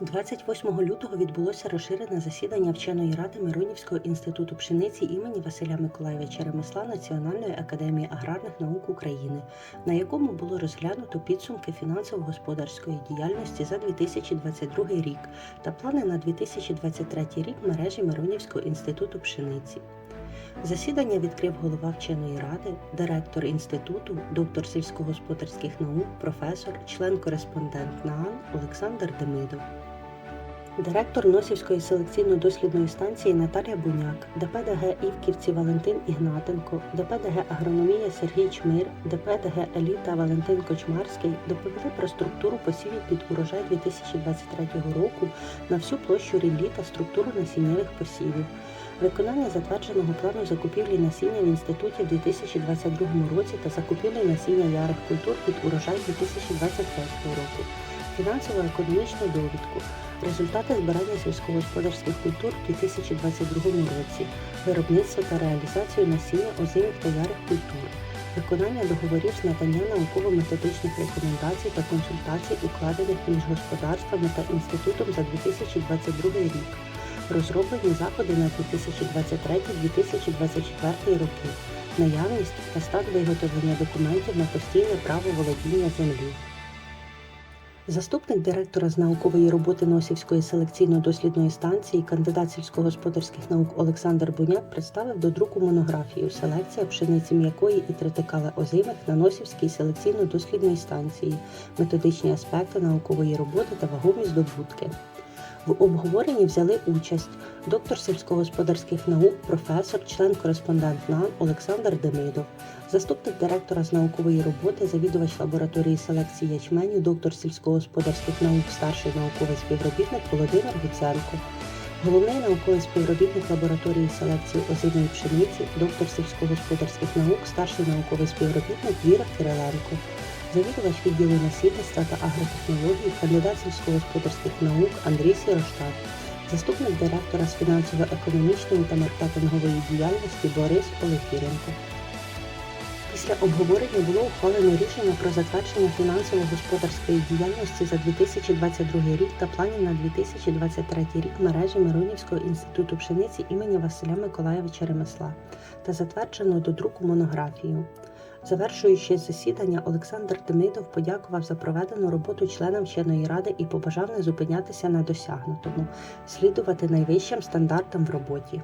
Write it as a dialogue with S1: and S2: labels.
S1: 28 лютого відбулося розширене засідання вченої ради Миронівського інституту пшениці імені Василя Миколайовича Ремесла Національної академії аграрних наук України, на якому було розглянуто підсумки фінансово-господарської діяльності за 2022 рік та плани на 2023 рік мережі Миронівського інституту пшениці. Засідання відкрив голова вченої ради, директор інституту, доктор сільськогосподарських наук, професор, член-кореспондент НААН Олександр Демидов. Директор Носівської селекційно-дослідної станції Наталія Буняк, ДПДГ Івківці Валентин Ігнатенко, ДПДГ Агрономія Сергій Чмир, ДПДГ Еліта Валентин Кочмарський доповіли про структуру посівів під урожай 2023 року на всю площу ріллі та структуру насіннєвих посівів. Виконання затвердженого плану закупівлі насіння в інституті в 2022 році та закупівлі насіння ярих культур під урожай 2021 року. Фінансово-економічну довідку. Результати збирання сільськогосподарських культур в 2022 році, виробництво та реалізацію насіння озимих та ярих культур, виконання договорів з надання науково-методичних рекомендацій та консультацій, укладених між господарствами та інститутом за 2022 рік, розроблені заходи на 2023-2024 роки, наявність та стат виготовлення документів на постійне право володіння землі. Заступник директора з наукової роботи Носівської селекційно-дослідної станції, кандидат сільськогосподарських наук Олександр Буняк представив до друку монографію Селекція пшениці м'якої і тритикала озимих на Носівській селекційно-дослідній станції, методичні аспекти наукової роботи та вагомі здобутки. В обговоренні взяли участь доктор сільськогосподарських наук, професор, член-кореспондент НАН Олександр Демидов, заступник директора з наукової роботи, завідувач лабораторії селекції ячменю, доктор сільськогосподарських наук, старший науковий співробітник Володимир Гуценко, головний науковий співробітник лабораторії селекції озимої пшениці, доктор сільськогосподарських наук, старший науковий співробітник Віра Кириленко, завідувач відділу насільництва та агротехнологій, кандидат сільськогосподарських наук Андрій Сіроштат, заступник директора з фінансово-економічної та маркетингової діяльності Борис Олефіренко. Після обговорення було ухвалено рішення про затвердження фінансово-господарської діяльності за 2022 рік та планів на 2023 рік мережі Миронівського інституту пшениці імені Василя Миколайовича Ремесла та затверджено до друку монографію. Завершуючи засідання, Олександр Демидов подякував за проведену роботу членам вченої ради і побажав не зупинятися на досягнутому, слідувати найвищим стандартам в роботі.